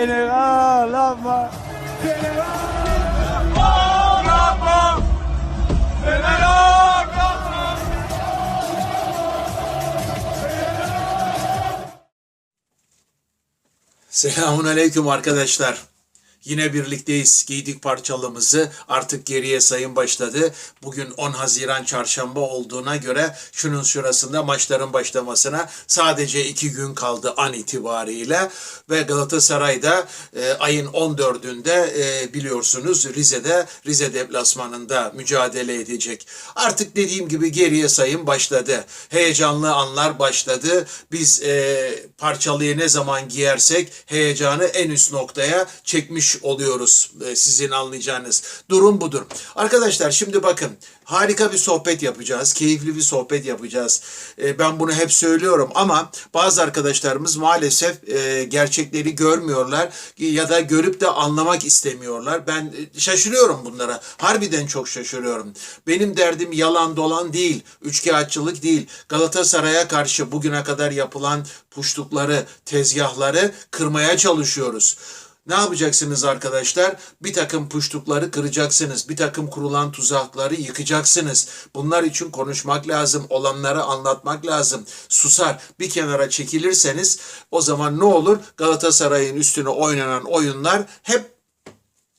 Beni ağlama. Selamun aleyküm arkadaşlar. Yine birlikteyiz. Giydik parçalımızı. Artık geriye sayım başladı. Bugün 10 Haziran çarşamba olduğuna göre şunun şurasında maçların başlamasına sadece iki gün kaldı an itibariyle. Ve Galatasaray'da e, ayın 14'ünde e, biliyorsunuz Rize'de, Rize deplasmanında mücadele edecek. Artık dediğim gibi geriye sayım başladı. Heyecanlı anlar başladı. Biz e, parçalıyı ne zaman giyersek heyecanı en üst noktaya çekmiş oluyoruz e, sizin anlayacağınız. Durum budur. Arkadaşlar şimdi bakın harika bir sohbet yapacağız. Keyifli bir sohbet yapacağız. E, ben bunu hep söylüyorum ama bazı arkadaşlarımız maalesef e, gerçekleri görmüyorlar ya da görüp de anlamak istemiyorlar. Ben şaşırıyorum bunlara. Harbiden çok şaşırıyorum. Benim derdim yalan dolan değil, üçkağıtçılık değil. Galatasaray'a karşı bugüne kadar yapılan puştukları, tezgahları kırmaya çalışıyoruz. Ne yapacaksınız arkadaşlar? Bir takım puştukları kıracaksınız. Bir takım kurulan tuzakları yıkacaksınız. Bunlar için konuşmak lazım. Olanları anlatmak lazım. Susar bir kenara çekilirseniz o zaman ne olur? Galatasaray'ın üstüne oynanan oyunlar hep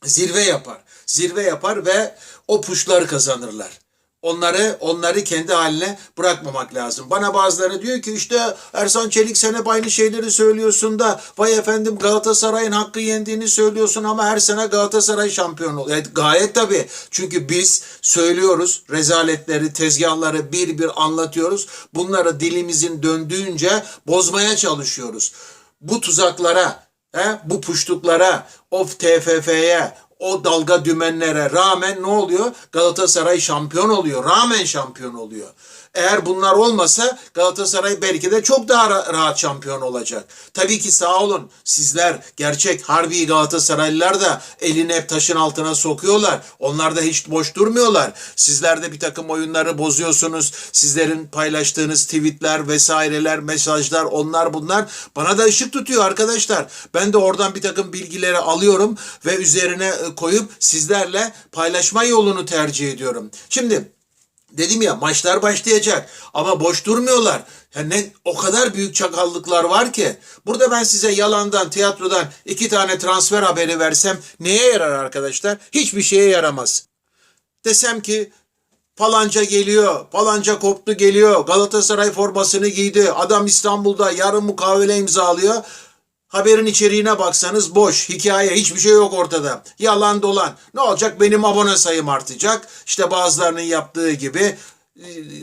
zirve yapar. Zirve yapar ve o puşlar kazanırlar. Onları onları kendi haline bırakmamak lazım. Bana bazıları diyor ki işte Ersan Çelik sen hep aynı şeyleri söylüyorsun da vay efendim Galatasaray'ın hakkı yendiğini söylüyorsun ama her sene Galatasaray şampiyon oluyor. Evet, gayet tabii. Çünkü biz söylüyoruz rezaletleri, tezgahları bir bir anlatıyoruz. Bunları dilimizin döndüğünce bozmaya çalışıyoruz. Bu tuzaklara, he, bu puştuklara, of TFF'ye, o dalga dümenlere rağmen ne oluyor? Galatasaray şampiyon oluyor. Rağmen şampiyon oluyor. Eğer bunlar olmasa Galatasaray belki de çok daha ra- rahat şampiyon olacak. Tabii ki sağ olun sizler gerçek harbi Galatasaraylılar da elini hep taşın altına sokuyorlar. Onlar da hiç boş durmuyorlar. Sizler de bir takım oyunları bozuyorsunuz. Sizlerin paylaştığınız tweetler vesaireler, mesajlar onlar bunlar bana da ışık tutuyor arkadaşlar. Ben de oradan bir takım bilgileri alıyorum ve üzerine e, koyup sizlerle paylaşma yolunu tercih ediyorum. Şimdi Dedim ya maçlar başlayacak ama boş durmuyorlar. Ya ne o kadar büyük çakallıklar var ki. Burada ben size yalandan, tiyatrodan iki tane transfer haberi versem neye yarar arkadaşlar? Hiçbir şeye yaramaz. Desem ki Falanca geliyor, falanca koptu geliyor, Galatasaray formasını giydi, adam İstanbul'da yarın mukavele imzalıyor. Haberin içeriğine baksanız boş, hikaye, hiçbir şey yok ortada. Yalan dolan. Ne olacak? Benim abone sayım artacak. İşte bazılarının yaptığı gibi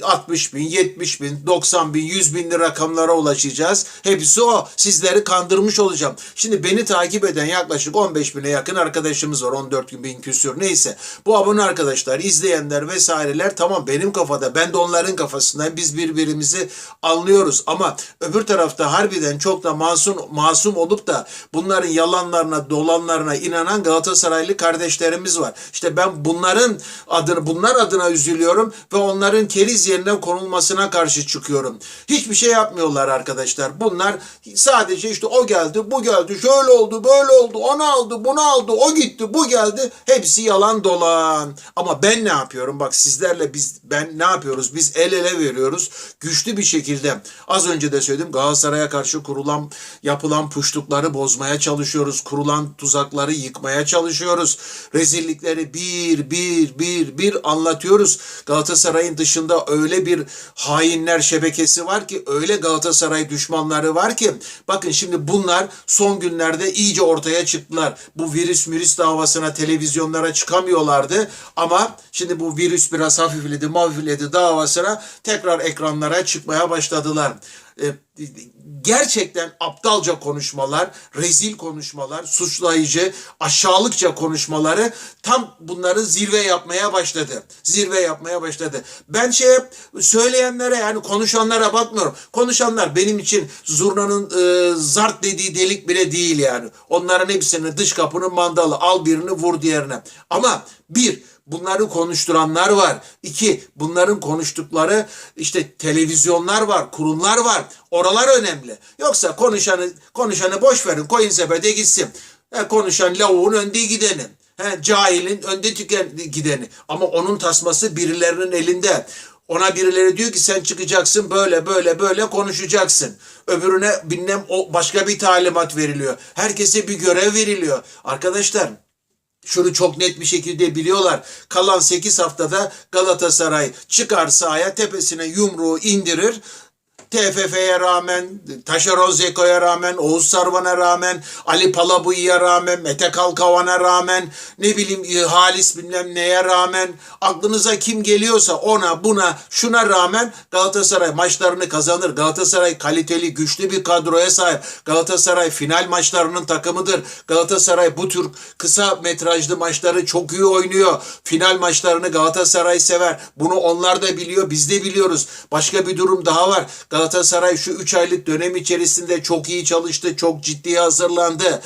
60 bin, 70 bin, 90 bin, 100 binli rakamlara ulaşacağız. Hepsi o. Sizleri kandırmış olacağım. Şimdi beni takip eden yaklaşık 15 bine yakın arkadaşımız var. 14 bin küsür neyse. Bu abone arkadaşlar, izleyenler vesaireler tamam benim kafada. Ben de onların kafasında. Biz birbirimizi anlıyoruz. Ama öbür tarafta harbiden çok da masum, masum olup da bunların yalanlarına, dolanlarına inanan Galatasaraylı kardeşlerimiz var. İşte ben bunların adını, bunlar adına üzülüyorum ve onların keriz yerine konulmasına karşı çıkıyorum. Hiçbir şey yapmıyorlar arkadaşlar. Bunlar sadece işte o geldi, bu geldi, şöyle oldu, böyle oldu, onu aldı, bunu aldı, o gitti, bu geldi. Hepsi yalan dolan. Ama ben ne yapıyorum? Bak sizlerle biz ben ne yapıyoruz? Biz el ele veriyoruz. Güçlü bir şekilde az önce de söyledim Galatasaray'a karşı kurulan yapılan puştukları bozmaya çalışıyoruz. Kurulan tuzakları yıkmaya çalışıyoruz. Rezillikleri bir bir bir bir anlatıyoruz. Galatasaray'ın dışında öyle bir hainler şebekesi var ki öyle Galatasaray düşmanları var ki bakın şimdi bunlar son günlerde iyice ortaya çıktılar. Bu virüs virüs davasına televizyonlara çıkamıyorlardı ama şimdi bu virüs biraz hafifledi hafifledi davasına tekrar ekranlara çıkmaya başladılar. Ee, gerçekten aptalca konuşmalar, rezil konuşmalar, suçlayıcı, aşağılıkça konuşmaları tam bunları zirve yapmaya başladı. Zirve yapmaya başladı. Ben şey söyleyenlere yani konuşanlara bakmıyorum. Konuşanlar benim için zurnanın e, zart dediği delik bile değil yani. Onların hepsini dış kapının mandalı al birini vur diğerine. Ama bir bunları konuşturanlar var. İki, bunların konuştukları işte televizyonlar var, kurumlar var. Oralar önemli. Yoksa konuşanı konuşanı boş verin. Koyun sepete gitsin. He, konuşan lavuğun önde gideni. He, cahilin önde tüken gideni. Ama onun tasması birilerinin elinde. Ona birileri diyor ki sen çıkacaksın böyle böyle böyle konuşacaksın. Öbürüne bilmem o başka bir talimat veriliyor. Herkese bir görev veriliyor. Arkadaşlar şunu çok net bir şekilde biliyorlar. Kalan 8 haftada Galatasaray çıkar sahaya tepesine yumruğu indirir. TFF'ye rağmen, Taşeron Zeko'ya rağmen, Oğuz Sarvan'a rağmen, Ali Palabuyu'ya rağmen, Mete Kalkavan'a rağmen, ne bileyim e, Halis bilmem neye rağmen, aklınıza kim geliyorsa ona, buna, şuna rağmen Galatasaray maçlarını kazanır. Galatasaray kaliteli, güçlü bir kadroya sahip. Galatasaray final maçlarının takımıdır. Galatasaray bu tür kısa metrajlı maçları çok iyi oynuyor. Final maçlarını Galatasaray sever. Bunu onlar da biliyor, biz de biliyoruz. Başka bir durum daha var. Galatasaray şu 3 aylık dönem içerisinde çok iyi çalıştı, çok ciddi hazırlandı.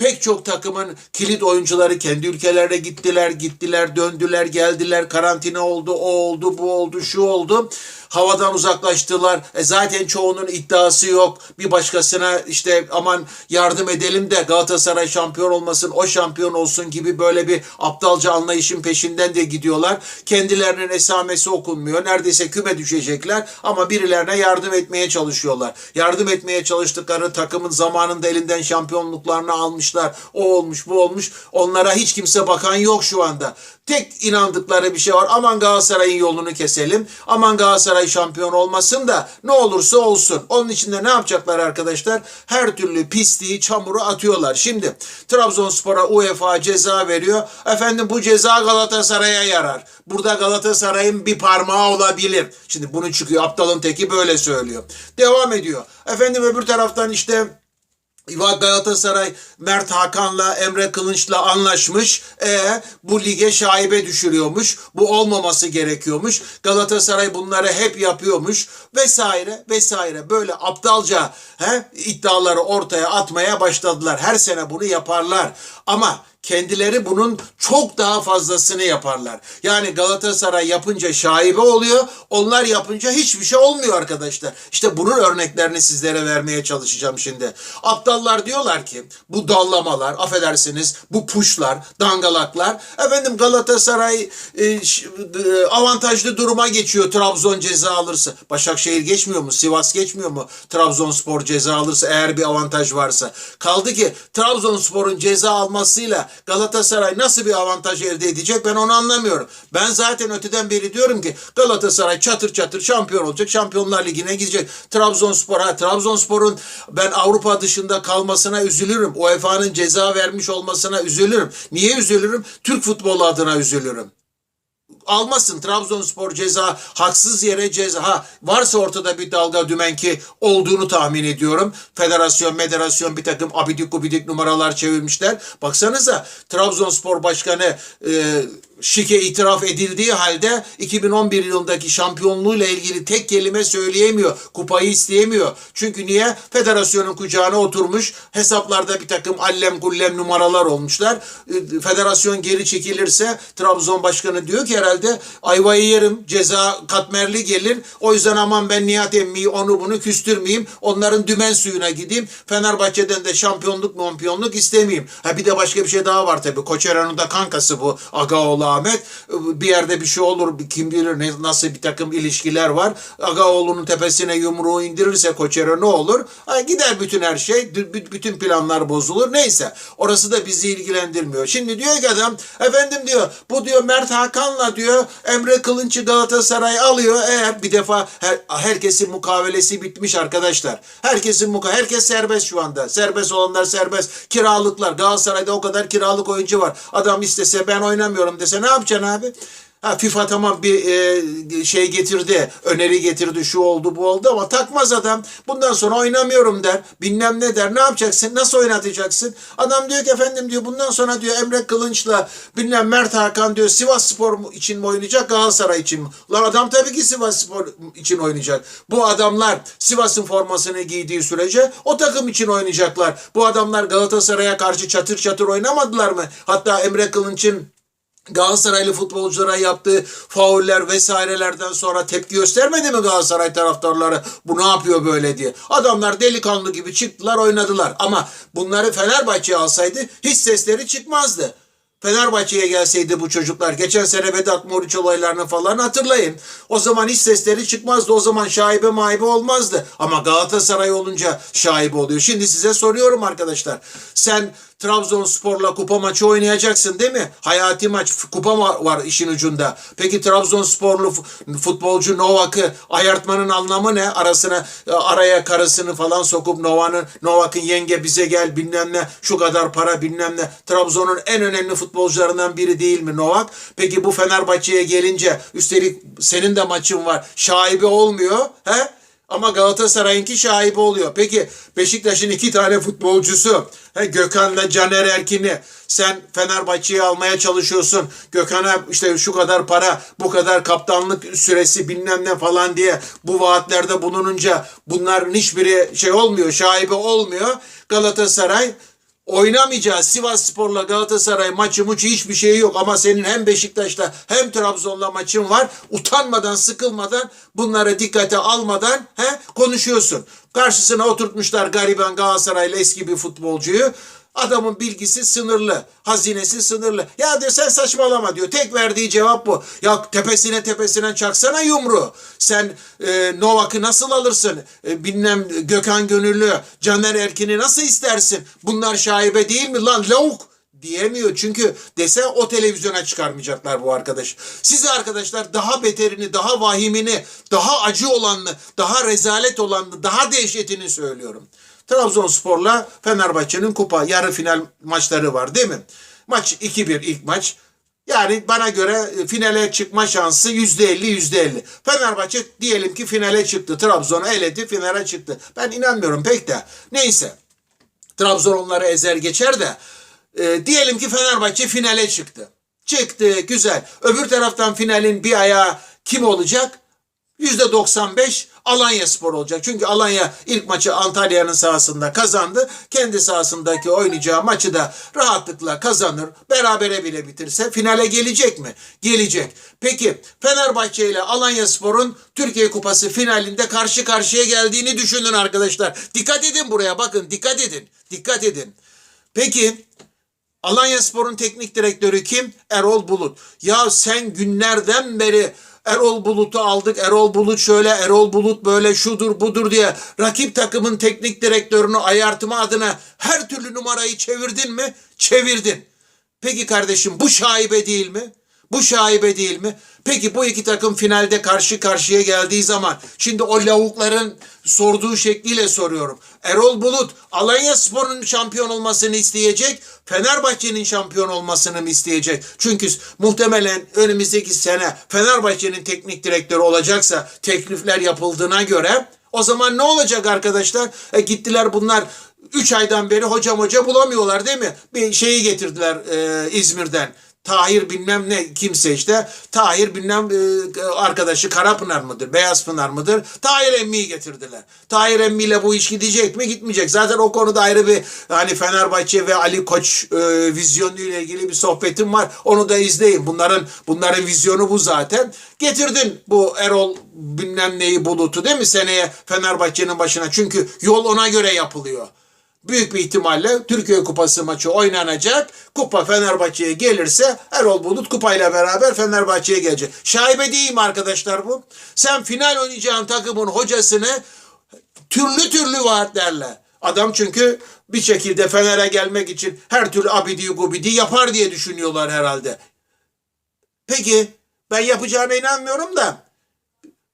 Pek çok takımın kilit oyuncuları kendi ülkelerine gittiler, gittiler, döndüler, geldiler, karantina oldu, o oldu, bu oldu, şu oldu. Havadan uzaklaştılar. E zaten çoğunun iddiası yok. Bir başkasına işte aman yardım edelim de Galatasaray şampiyon olmasın, o şampiyon olsun gibi böyle bir aptalca anlayışın peşinden de gidiyorlar. Kendilerinin esamesi okunmuyor. Neredeyse küme düşecekler ama birilerine yardım etmeye çalışıyorlar. Yardım etmeye çalıştıkları takımın zamanında elinden şampiyonluklarını almışlar. O olmuş, bu olmuş. Onlara hiç kimse bakan yok şu anda. Tek inandıkları bir şey var. Aman Galatasaray'ın yolunu keselim. Aman Galatasaray şampiyon olmasın da ne olursa olsun. Onun için de ne yapacaklar arkadaşlar? Her türlü pisliği, çamuru atıyorlar. Şimdi Trabzonspor'a UEFA ceza veriyor. Efendim bu ceza Galatasaray'a yarar. Burada Galatasaray'ın bir parmağı olabilir. Şimdi bunu çıkıyor. Aptalın teki böyle söylüyor. Devam ediyor. Efendim öbür taraftan işte Galatasaray Mert Hakan'la Emre Kılınç'la anlaşmış. E bu lige şaibe düşürüyormuş. Bu olmaması gerekiyormuş. Galatasaray bunları hep yapıyormuş vesaire vesaire. Böyle aptalca he, iddiaları ortaya atmaya başladılar. Her sene bunu yaparlar. Ama kendileri bunun çok daha fazlasını yaparlar. Yani Galatasaray yapınca şaibe oluyor. Onlar yapınca hiçbir şey olmuyor arkadaşlar. İşte bunun örneklerini sizlere vermeye çalışacağım şimdi. Aptallar diyorlar ki bu dallamalar, affedersiniz bu puşlar, dangalaklar. Efendim Galatasaray e, e, avantajlı duruma geçiyor Trabzon ceza alırsa. Başakşehir geçmiyor mu? Sivas geçmiyor mu? Trabzonspor ceza alırsa eğer bir avantaj varsa. Kaldı ki Trabzonspor'un ceza almasıyla Galatasaray nasıl bir avantaj elde edecek ben onu anlamıyorum. Ben zaten öteden beri diyorum ki Galatasaray çatır çatır şampiyon olacak. Şampiyonlar Ligi'ne gidecek. Trabzonspor ha Trabzonspor'un ben Avrupa dışında kalmasına üzülürüm. UEFA'nın ceza vermiş olmasına üzülürüm. Niye üzülürüm? Türk futbolu adına üzülürüm almasın Trabzonspor ceza haksız yere ceza varsa ortada bir dalga dümenki olduğunu tahmin ediyorum. Federasyon, federasyon bir takım abidik gubidik numaralar çevirmişler. Baksanıza Trabzonspor başkanı e, şike itiraf edildiği halde 2011 yılındaki şampiyonluğuyla ilgili tek kelime söyleyemiyor. Kupayı isteyemiyor. Çünkü niye? Federasyonun kucağına oturmuş. Hesaplarda bir takım allem gullem numaralar olmuşlar. E, Federasyon geri çekilirse Trabzon başkanı diyor ki herhalde ayvayı yerim. Ceza katmerli gelir. O yüzden aman ben Nihat Emmi'yi onu bunu küstürmeyeyim. Onların dümen suyuna gideyim. Fenerbahçe'den de şampiyonluk mampiyonluk istemeyeyim. Ha bir de başka bir şey daha var tabii. Koçeran'ın da kankası bu Agaoğlu Ahmet. Bir yerde bir şey olur. Kim bilir nasıl bir takım ilişkiler var. Agaoğlu'nun tepesine yumruğu indirirse Koçera ne olur? Gider bütün her şey. Bütün planlar bozulur. Neyse. Orası da bizi ilgilendirmiyor. Şimdi diyor ki adam efendim diyor bu diyor Mert Hakan'la diyor Emre Kılınç'ı Galatasaray alıyor. Eğer bir defa her, herkesin mukavelesi bitmiş arkadaşlar. Herkesin muka herkes serbest şu anda. Serbest olanlar serbest. Kiralıklar. Galatasaray'da o kadar kiralık oyuncu var. Adam istese ben oynamıyorum dese ne yapacaksın abi? Ha FIFA tamam bir e, şey getirdi, öneri getirdi, şu oldu bu oldu ama takmaz adam. Bundan sonra oynamıyorum der, bilmem ne der. Ne yapacaksın, nasıl oynatacaksın? Adam diyor ki efendim diyor bundan sonra diyor Emre Kılınç'la bilmem Mert Hakan diyor Sivas Spor için mi oynayacak, Galatasaray için mi? Lan adam tabii ki Sivas Spor için oynayacak. Bu adamlar Sivas'ın formasını giydiği sürece o takım için oynayacaklar. Bu adamlar Galatasaray'a karşı çatır çatır oynamadılar mı? Hatta Emre Kılınç'ın Galatasaraylı futbolculara yaptığı fauller vesairelerden sonra tepki göstermedi mi Galatasaray taraftarları? Bu ne yapıyor böyle diye. Adamlar delikanlı gibi çıktılar oynadılar. Ama bunları Fenerbahçe'ye alsaydı hiç sesleri çıkmazdı. Fenerbahçe'ye gelseydi bu çocuklar. Geçen sene Vedat Muriç olaylarını falan hatırlayın. O zaman hiç sesleri çıkmazdı. O zaman şaibe maibe olmazdı. Ama Galatasaray olunca şaibe oluyor. Şimdi size soruyorum arkadaşlar. Sen Trabzonspor'la kupa maçı oynayacaksın değil mi? Hayati maç, kupa var işin ucunda. Peki Trabzonsporlu fu- futbolcu Novak'ı ayartmanın anlamı ne? Arasına e, araya karısını falan sokup Novak'ın Novak'ın yenge bize gel bilmem ne şu kadar para bilmem ne. Trabzon'un en önemli futbolcularından biri değil mi Novak? Peki bu Fenerbahçe'ye gelince üstelik senin de maçın var. Şaibe olmuyor. He? Ama Galatasaray'ınki şaibe oluyor. Peki Beşiktaş'ın iki tane futbolcusu he, Gökhan'la Caner Erkin'i sen Fenerbahçe'ye almaya çalışıyorsun. Gökhan'a işte şu kadar para, bu kadar kaptanlık süresi bilmem ne falan diye bu vaatlerde bulununca bunların hiçbiri şey olmuyor, şaibe olmuyor. Galatasaray oynamayacağız. Sivas Spor'la Galatasaray maçı muçu hiçbir şey yok ama senin hem Beşiktaş'la hem Trabzon'la maçın var. Utanmadan, sıkılmadan, bunları dikkate almadan he, konuşuyorsun. Karşısına oturtmuşlar gariban Galatasaraylı eski bir futbolcuyu. Adamın bilgisi sınırlı, hazinesi sınırlı. Ya diyor sen saçmalama diyor. Tek verdiği cevap bu. Ya tepesine tepesine çaksana yumruğu. Sen e, Novak'ı nasıl alırsın? E, bilmem Gökhan Gönüllü, Caner Erkin'i nasıl istersin? Bunlar şaibe değil mi lan lavuk? Diyemiyor. Çünkü dese o televizyona çıkarmayacaklar bu arkadaş. Size arkadaşlar daha beterini, daha vahimini, daha acı olanını, daha rezalet olanını, daha dehşetini söylüyorum. Trabzonspor'la Fenerbahçe'nin kupa yarı final maçları var değil mi? Maç 2-1 ilk maç. Yani bana göre e, finale çıkma şansı %50 %50. Fenerbahçe diyelim ki finale çıktı. Trabzon'u eledi finale çıktı. Ben inanmıyorum pek de. Neyse. Trabzon onları ezer geçer de e, diyelim ki Fenerbahçe finale çıktı. Çıktı güzel. Öbür taraftan finalin bir ayağı kim olacak? %95 Alanya Spor olacak. Çünkü Alanya ilk maçı Antalya'nın sahasında kazandı. Kendi sahasındaki oynayacağı maçı da rahatlıkla kazanır. Berabere bile bitirse finale gelecek mi? Gelecek. Peki Fenerbahçe ile Alanya Spor'un Türkiye Kupası finalinde karşı karşıya geldiğini düşünün arkadaşlar. Dikkat edin buraya bakın dikkat edin. Dikkat edin. Peki Alanya Spor'un teknik direktörü kim? Erol Bulut. Ya sen günlerden beri Erol Bulut'u aldık. Erol Bulut şöyle, Erol Bulut böyle şudur budur diye rakip takımın teknik direktörünü ayartma adına her türlü numarayı çevirdin mi? Çevirdin. Peki kardeşim bu şaibe değil mi? Bu şaibe değil mi? Peki bu iki takım finalde karşı karşıya geldiği zaman şimdi o lavukların sorduğu şekliyle soruyorum. Erol Bulut Alanya Spor'un şampiyon olmasını isteyecek, Fenerbahçe'nin şampiyon olmasını mı isteyecek? Çünkü muhtemelen önümüzdeki sene Fenerbahçe'nin teknik direktörü olacaksa teklifler yapıldığına göre o zaman ne olacak arkadaşlar? E gittiler bunlar 3 aydan beri hocam hoca bulamıyorlar değil mi? Bir şeyi getirdiler e, İzmir'den. Tahir bilmem ne kimse işte. Tahir bilmem e, arkadaşı Karapınar mıdır? Beyazpınar mıdır? Tahir Emmi'yi getirdiler. Tahir Emmi ile bu iş gidecek mi? Gitmeyecek. Zaten o konuda ayrı bir hani Fenerbahçe ve Ali Koç e, vizyonu ile ilgili bir sohbetim var. Onu da izleyin. Bunların bunların vizyonu bu zaten. Getirdin bu Erol bilmem neyi bulutu değil mi seneye Fenerbahçe'nin başına? Çünkü yol ona göre yapılıyor büyük bir ihtimalle Türkiye Kupası maçı oynanacak. Kupa Fenerbahçe'ye gelirse Erol Bulut kupayla beraber Fenerbahçe'ye gelecek. Şaibe değil mi arkadaşlar bu? Sen final oynayacağın takımın hocasını türlü türlü vaatlerle. Adam çünkü bir şekilde Fener'e gelmek için her türlü abidi gubidi yapar diye düşünüyorlar herhalde. Peki ben yapacağına inanmıyorum da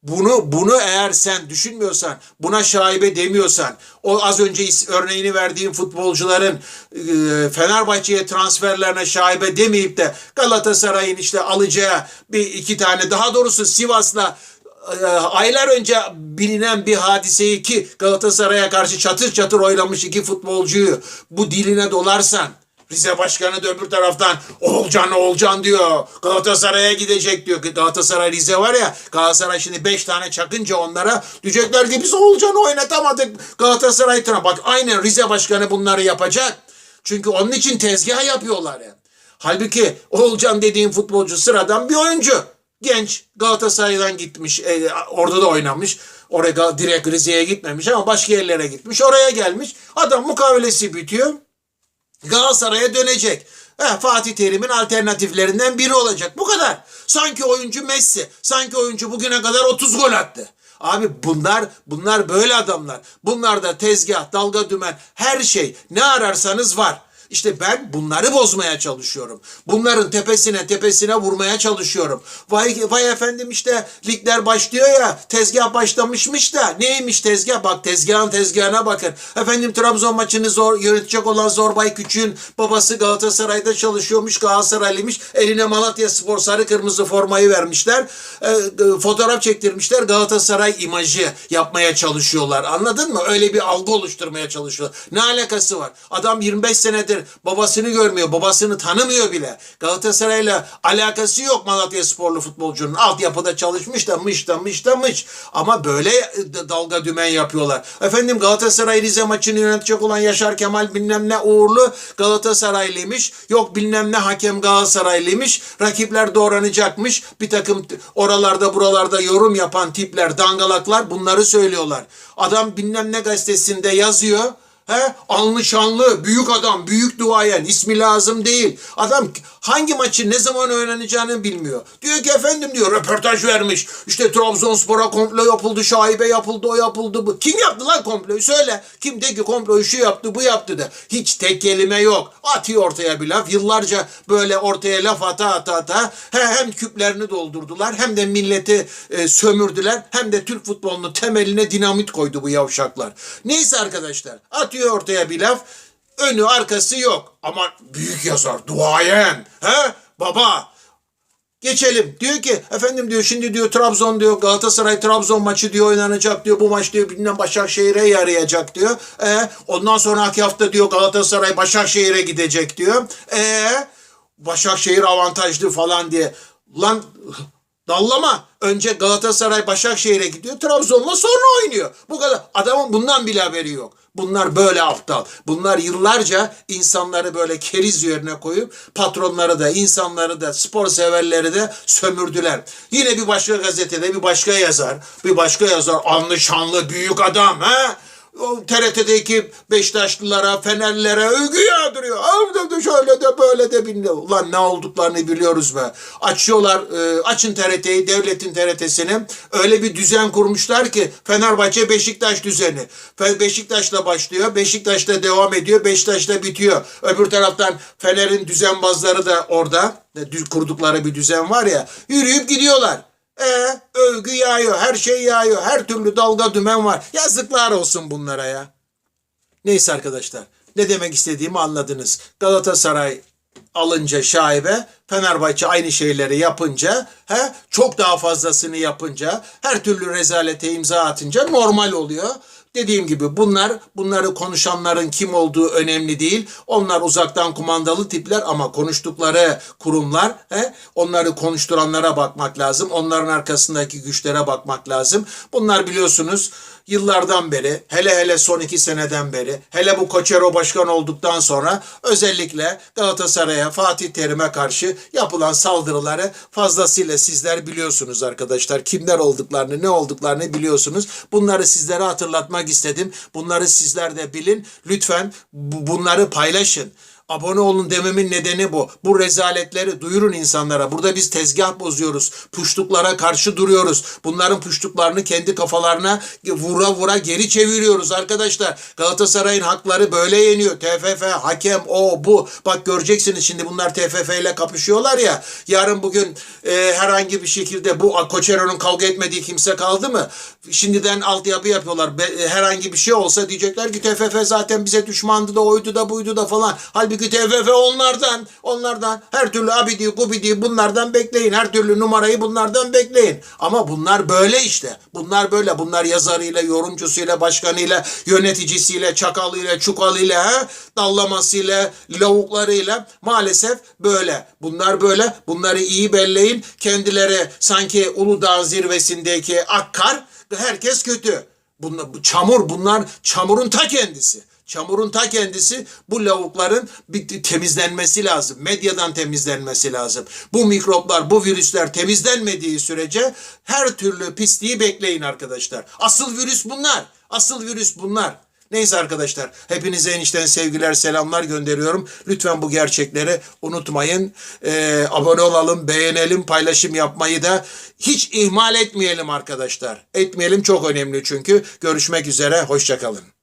bunu bunu eğer sen düşünmüyorsan, buna şaibe demiyorsan, o az önce örneğini verdiğim futbolcuların e, Fenerbahçe'ye transferlerine şaibe demeyip de Galatasaray'ın işte alacağı bir iki tane daha doğrusu Sivas'la e, aylar önce bilinen bir hadiseyi ki Galatasaray'a karşı çatır çatır oynamış iki futbolcuyu bu diline dolarsan Rize Başkanı da öbür taraftan Oğulcan Oğulcan diyor. Galatasaray'a gidecek diyor. Galatasaray Rize var ya Galatasaray şimdi 5 tane çakınca onlara diyecekler ki biz Oğulcan'ı oynatamadık. Galatasaray. Bak aynen Rize Başkanı bunları yapacak. Çünkü onun için tezgah yapıyorlar ya. Halbuki Oğulcan dediğin futbolcu sıradan bir oyuncu. Genç Galatasaray'dan gitmiş, e, orada da oynamış. Oraya direkt Rize'ye gitmemiş ama başka yerlere gitmiş. Oraya gelmiş. Adam mukavelesi bitiyor. Galatasaray'a dönecek. He, Fatih Terim'in alternatiflerinden biri olacak. Bu kadar. Sanki oyuncu Messi. Sanki oyuncu bugüne kadar 30 gol attı. Abi bunlar bunlar böyle adamlar. Bunlarda tezgah, dalga dümen, her şey ne ararsanız var. İşte ben bunları bozmaya çalışıyorum. Bunların tepesine tepesine vurmaya çalışıyorum. Vay, vay efendim işte ligler başlıyor ya tezgah başlamışmış da neymiş tezgah? Bak tezgahın tezgahına bakın. Efendim Trabzon maçını zor yönetecek olan Zorbay Küçük'ün babası Galatasaray'da çalışıyormuş Galatasaraylıymış. Eline Malatya Spor sarı kırmızı formayı vermişler. Ee, e, fotoğraf çektirmişler Galatasaray imajı yapmaya çalışıyorlar. Anladın mı? Öyle bir algı oluşturmaya çalışıyorlar. Ne alakası var? Adam 25 senedir babasını görmüyor, babasını tanımıyor bile. Galatasaray'la alakası yok Malatya sporlu futbolcunun. Altyapıda çalışmış da mış da mış da mış. Ama böyle e, dalga dümen yapıyorlar. Efendim Galatasaray Rize maçını yönetecek olan Yaşar Kemal bilmem ne uğurlu Galatasaraylıymış. Yok bilmem ne hakem Galatasaraylıymış. Rakipler doğranacakmış. Bir takım oralarda buralarda yorum yapan tipler, dangalaklar bunları söylüyorlar. Adam bilmem ne gazetesinde yazıyor. He? Anlı büyük adam, büyük duayen, ismi lazım değil. Adam hangi maçı ne zaman oynanacağını bilmiyor. Diyor ki efendim diyor röportaj vermiş. İşte Trabzonspor'a komplo yapıldı, şaibe yapıldı, o yapıldı, bu. Kim yaptı lan komployu? Söyle. Kim de ki komployu şu yaptı, bu yaptı da. Hiç tek kelime yok. Atıyor ortaya bir laf. Yıllarca böyle ortaya laf ata ata ata he, hem küplerini doldurdular hem de milleti e, sömürdüler hem de Türk futbolunun temeline dinamit koydu bu yavşaklar. Neyse arkadaşlar atıyor ortaya bir laf önü arkası yok ama büyük yazar duayen he baba Geçelim. Diyor ki efendim diyor şimdi diyor Trabzon diyor Galatasaray Trabzon maçı diyor oynanacak diyor. Bu maç diyor bilmem Başakşehir'e yarayacak diyor. E, ondan sonraki hafta diyor Galatasaray Başakşehir'e gidecek diyor. E, Başakşehir avantajlı falan diye. Lan dallama. Önce Galatasaray Başakşehir'e gidiyor. Trabzon'la sonra oynuyor. Bu kadar. Adamın bundan bile haberi yok. Bunlar böyle aptal. Bunlar yıllarca insanları böyle keriz yerine koyup patronları da, insanları da, spor severleri de sömürdüler. Yine bir başka gazetede bir başka yazar, bir başka yazar anlı şanlı büyük adam ha? O TRT'deki Beşiktaşlılara, Fenerlilere övgü yağdırıyor. Abi şöyle de böyle de bilmiyor. Ulan ne olduklarını biliyoruz be. Açıyorlar, e, açın TRT'yi, devletin TRT'sini. Öyle bir düzen kurmuşlar ki Fenerbahçe Beşiktaş düzeni. Beşiktaş'la başlıyor, Beşiktaş'la devam ediyor, Beşiktaş'la bitiyor. Öbür taraftan Fener'in düzenbazları da orada. Kurdukları bir düzen var ya. Yürüyüp gidiyorlar. E övgü yağıyor, her şey yağıyor, her türlü dalga dümen var. Yazıklar olsun bunlara ya. Neyse arkadaşlar, ne demek istediğimi anladınız. Galatasaray alınca şaibe, Fenerbahçe aynı şeyleri yapınca, he, çok daha fazlasını yapınca, her türlü rezalete imza atınca normal oluyor. Dediğim gibi bunlar bunları konuşanların kim olduğu önemli değil. Onlar uzaktan kumandalı tipler ama konuştukları kurumlar he, onları konuşturanlara bakmak lazım. Onların arkasındaki güçlere bakmak lazım. Bunlar biliyorsunuz yıllardan beri hele hele son iki seneden beri hele bu Koçero başkan olduktan sonra özellikle Galatasaray'a Fatih Terim'e karşı yapılan saldırıları fazlasıyla sizler biliyorsunuz arkadaşlar. Kimler olduklarını ne olduklarını biliyorsunuz. Bunları sizlere hatırlatmak istedim. Bunları sizler de bilin. Lütfen bu- bunları paylaşın. Abone olun dememin nedeni bu. Bu rezaletleri duyurun insanlara. Burada biz tezgah bozuyoruz. Puştuklara karşı duruyoruz. Bunların puştuklarını kendi kafalarına vura vura geri çeviriyoruz arkadaşlar. Galatasaray'ın hakları böyle yeniyor. TFF, hakem, o bu. Bak göreceksiniz şimdi bunlar TFF ile kapışıyorlar ya. Yarın bugün e, herhangi bir şekilde bu Koçero'nun kavga etmediği kimse kaldı mı? Şimdiden altyapı yapıyorlar. Be- herhangi bir şey olsa diyecekler ki TFF zaten bize düşmandı da oydu da buydu da falan. Halbuki TFF onlardan, onlardan her türlü abidi gubidi bunlardan bekleyin. Her türlü numarayı bunlardan bekleyin. Ama bunlar böyle işte. Bunlar böyle. Bunlar yazarıyla, yorumcusuyla, başkanıyla, yöneticisiyle, çakalıyla, çukalıyla, he? dallamasıyla, lavuklarıyla maalesef böyle. Bunlar böyle. Bunları iyi belleyin. Kendileri sanki Uludağ zirvesindeki akkar. Herkes kötü. Bunlar, bu çamur bunlar çamurun ta kendisi. Çamurun ta kendisi bu lavukların temizlenmesi lazım. Medyadan temizlenmesi lazım. Bu mikroplar, bu virüsler temizlenmediği sürece her türlü pisliği bekleyin arkadaşlar. Asıl virüs bunlar. Asıl virüs bunlar. Neyse arkadaşlar hepinize enişten sevgiler selamlar gönderiyorum. Lütfen bu gerçekleri unutmayın. Ee, abone olalım, beğenelim, paylaşım yapmayı da hiç ihmal etmeyelim arkadaşlar. Etmeyelim çok önemli çünkü. Görüşmek üzere, hoşçakalın.